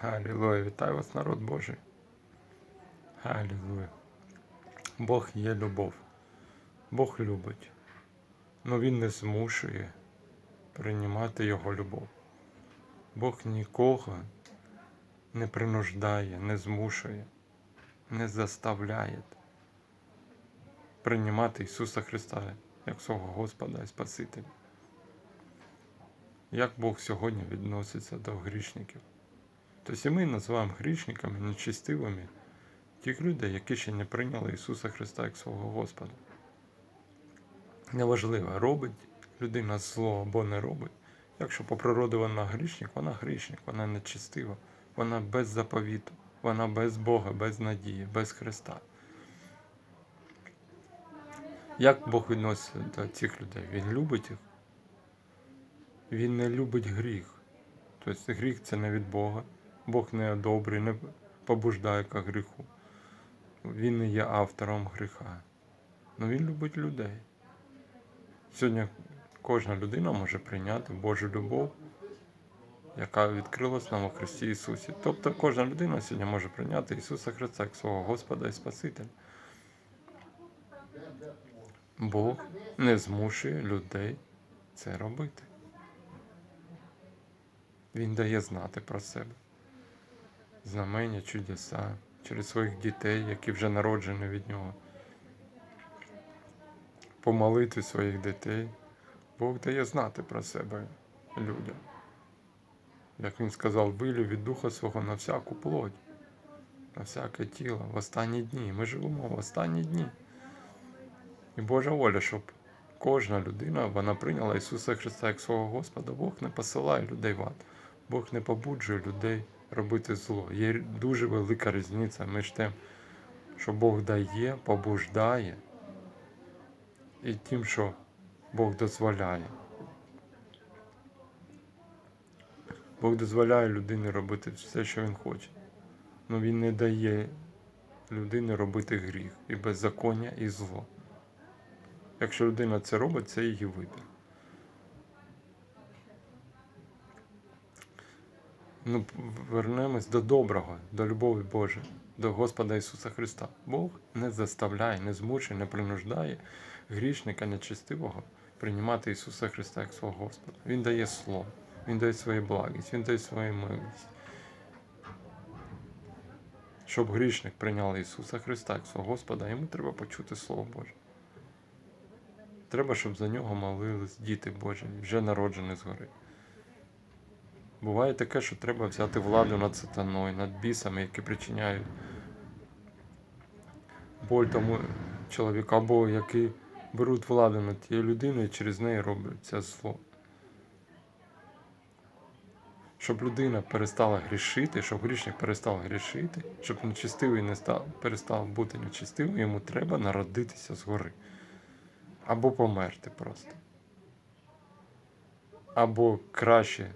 Галілуя, вітаю вас, народ Божий. Галілуя. Бог є любов. Бог любить. але Він не змушує приймати Його любов. Бог нікого не принуждає, не змушує, не заставляє приймати Ісуса Христа як свого Господа і Спасителя. Як Бог сьогодні відноситься до грішників? Тобто і ми називаємо грішниками, нечистивими тих людей, які ще не прийняли Ісуса Христа як свого Господа. Неважливо, робить людина зло або не робить. Якщо по природі вона грішник, вона грішник, вона нечистива, вона без заповіту, вона без Бога, без надії, без Христа. Як Бог відноситься до цих людей? Він любить їх. Він не любить гріх. Тобто гріх це не від Бога. Бог не добрий, не побуждає к гріху. Він не є автором гріха. Але він любить людей. Сьогодні кожна людина може прийняти Божу любов, яка відкрилась нам у Христі Ісусі. Тобто кожна людина сьогодні може прийняти Ісуса Христа як свого Господа і Спасителя. Бог не змушує людей це робити. Він дає знати про себе. Знамення, чудеса через своїх дітей, які вже народжені від нього. По своїх дітей Бог дає знати про себе людям. Як він сказав, вилю від духа свого на всяку плоть, на всяке тіло в останні дні. Ми живемо в останні дні. І Божа воля, щоб кожна людина вона прийняла Ісуса Христа як свого Господа. Бог не посилає людей в ад. Бог не побуджує людей робити зло. Є дуже велика різниця між тим, що Бог дає, побуждає, і тим, що Бог дозволяє. Бог дозволяє людині робити все, що він хоче. але Він не дає людині робити гріх і беззаконня, і зло. Якщо людина це робить, це її вибір. Ну, вернемось до доброго, до любові Божої, до Господа Ісуса Христа. Бог не заставляє, не змушує, не принуждає грішника нечистивого приймати Ісуса Христа як свого Господа. Він дає Слово, Він дає свою благість, Він дає свою милість. Щоб грішник прийняв Ісуса Христа як свого Господа, йому треба почути Слово Боже. Треба, щоб за нього молились діти Божі, вже народжені згори. Буває таке, що треба взяти владу над сатаною, над бісами, які причиняють боль тому чоловіку, або які беруть владу над тією людиною і через неї роблять це зло. Щоб людина перестала грішити, щоб грішник перестав грішити, щоб нечистивий не став, перестав бути нечистивим, йому треба народитися згори. Або померти просто. Або краще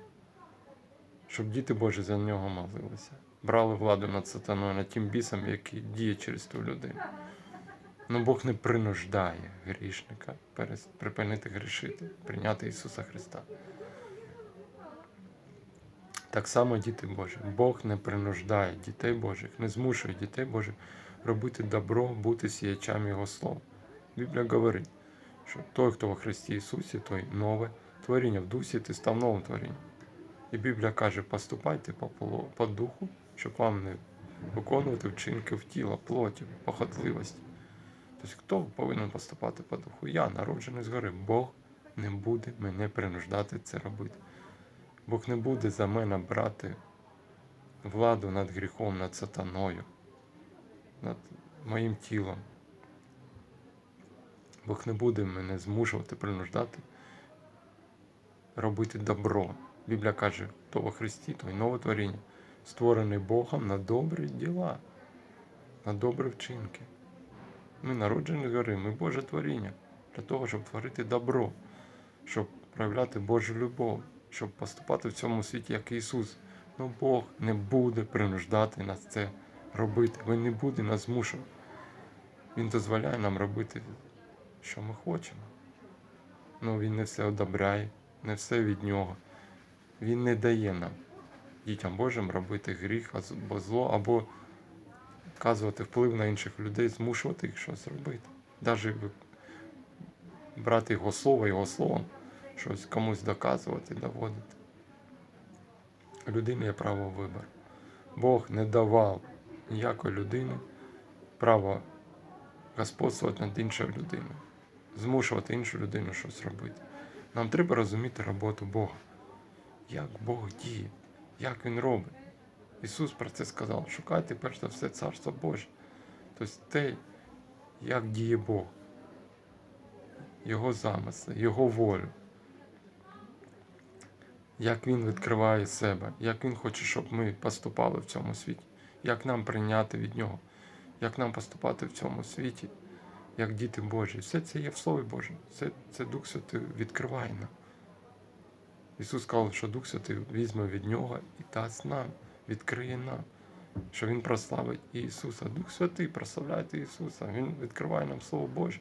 щоб діти Божі за нього молилися, брали владу над сатаною, над тим бісом, який діє через ту людину. Ну Бог не принуждає грішника припинити грішити, прийняти Ісуса Христа. Так само діти Божі. Бог не принуждає дітей Божих, не змушує дітей Божих робити добро, бути сіячами Його слова. Біблія говорить, що той, хто во Христі Ісусі, той нове творіння в дусі, ти став новим творінням. І Біблія каже, поступайте по, по духу, щоб вам не виконувати вчинки в тіло, плоті, похотливості. Тобто, хто повинен поступати по духу? Я, народжений згори. Бог не буде мене принуждати це робити. Бог не буде за мене брати владу над гріхом, над сатаною, над моїм тілом. Бог не буде мене змушувати, принуждати робити добро. Біблія каже, то во Христі, то й нове творіння, створений Богом на добрі діла, на добрі вчинки. Ми народжені з гори, ми Боже творіння для того, щоб творити добро, щоб проявляти Божу любов, щоб поступати в цьому світі, як Ісус. Ну Бог не буде принуждати нас це робити. Він не буде нас змушувати. Він дозволяє нам робити, що ми хочемо. Ну Він не все одобряє, не все від Нього. Він не дає нам. дітям Божим робити гріх або зло, або вказувати вплив на інших людей, змушувати їх щось робити. Навіть брати його слово, його словом, щось комусь доказувати, доводити. У людини є право вибору. Бог не давав ніякої людини право господствувати над іншою людиною, змушувати іншу людину щось робити. Нам треба розуміти роботу Бога, як Бог діє, як Він робить. Ісус про це сказав: шукайте перш за все Царство Боже. Тобто те, як діє Бог, Його замисли, Його волю, як Він відкриває себе, як Він хоче, щоб ми поступали в цьому світі, як нам прийняти від Нього, як нам поступати в цьому світі, як діти Божі. Все це є в Слові Божому. Все це Дух Святий відкриває нам. Ісус сказав, що Дух Святий візьме від Нього і дасть нам, відкриє нам, що Він прославить Ісуса. Дух Святий, прославляйте Ісуса. Він відкриває нам Слово Боже.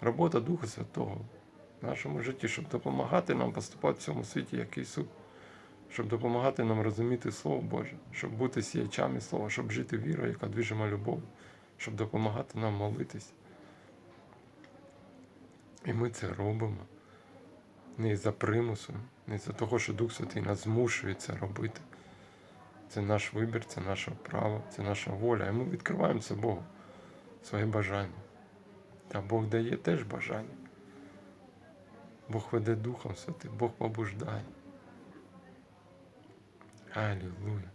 Робота Духа Святого в нашому житті, щоб допомагати нам поступати в цьому світі, як Ісус, щоб допомагати нам розуміти Слово Боже, щоб бути сіячами Слова, щоб жити вірою, яка движима любов'ю, щоб допомагати нам молитись. І ми це робимо не за примусом, не за того, що Дух Святий нас змушує це робити. Це наш вибір, це наше право, це наша воля. І ми відкриваємо Богу, своє бажання. А Бог дає теж бажання. Бог веде Духом Святим, Бог побуждає. Аллилуйя.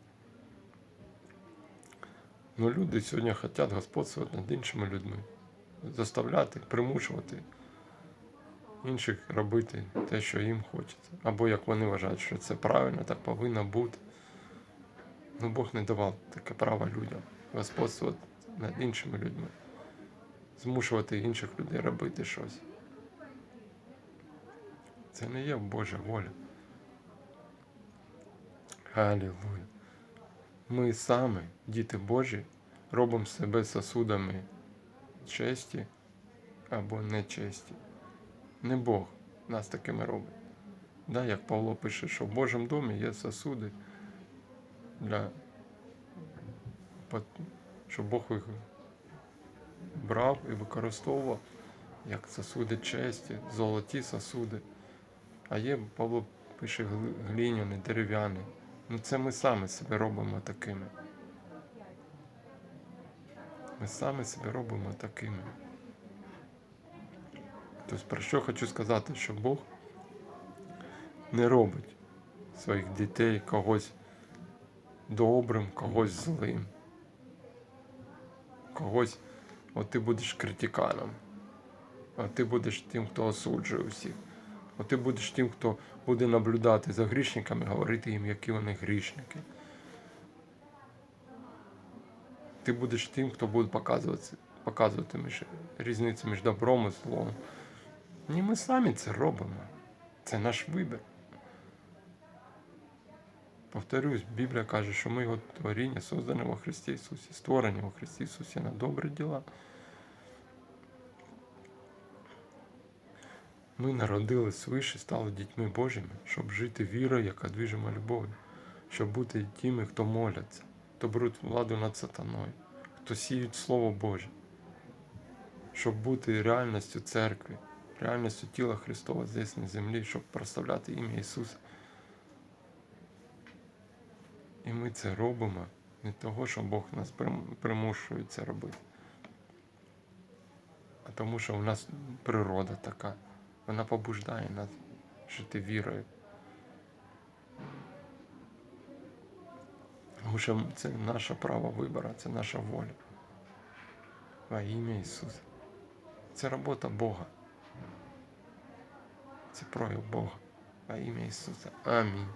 Ну люди сьогодні хочуть господствувати над іншими людьми, заставляти, примушувати інших робити те, що їм хочеться. Або як вони вважають, що це правильно, так повинно бути. Ну Бог не давав таке право людям господствувати над іншими людьми, змушувати інших людей робити щось. Це не є Божа воля. Алілуя. Ми саме, діти Божі, робимо себе сосудами честі або нечесті. Не Бог нас такими робить. Да, як Павло пише, що в Божому домі є сосуди, для, щоб Бог їх брав і використовував як сосуди честі, золоті сосуди. А є, Павло пише глиняні, дерев'яні. Ну це ми самі себе робимо такими. Ми самі себе робимо такими. Тобто, про що хочу сказати, що Бог не робить своїх дітей когось добрим, когось злим. Когось, от ти будеш критиканом, а ти будеш тим, хто осуджує усіх. От ти будеш тим, хто буде наблюдати за грішниками, говорити їм, які вони грішники. Ти будеш тим, хто буде показувати показувати між, різницю між добром і злом. Ні, ми самі це робимо. Це наш вибір. Повторюсь, Біблія каже, що ми його творіння создані во Христі Ісусі, створені во Христі Ісусі на добрі діла. Ми народились свише, стали дітьми Божими, щоб жити вірою, яка движима любов'ю, щоб бути тими, хто моляться, хто беруть владу над сатаною, хто сіють Слово Боже, щоб бути реальністю церкви, реальністю тіла Христова здесь на землі, щоб прославляти ім'я Ісуса. І ми це робимо не того, що Бог нас примушує це робити, а тому, що в нас природа така. Вона побуждає нас жити вірою. Тому що це наше право вибору, це наша воля. Во ім'я Ісуса. Це робота Бога. Це прояв Бога. Во ім'я Ісуса. Амінь.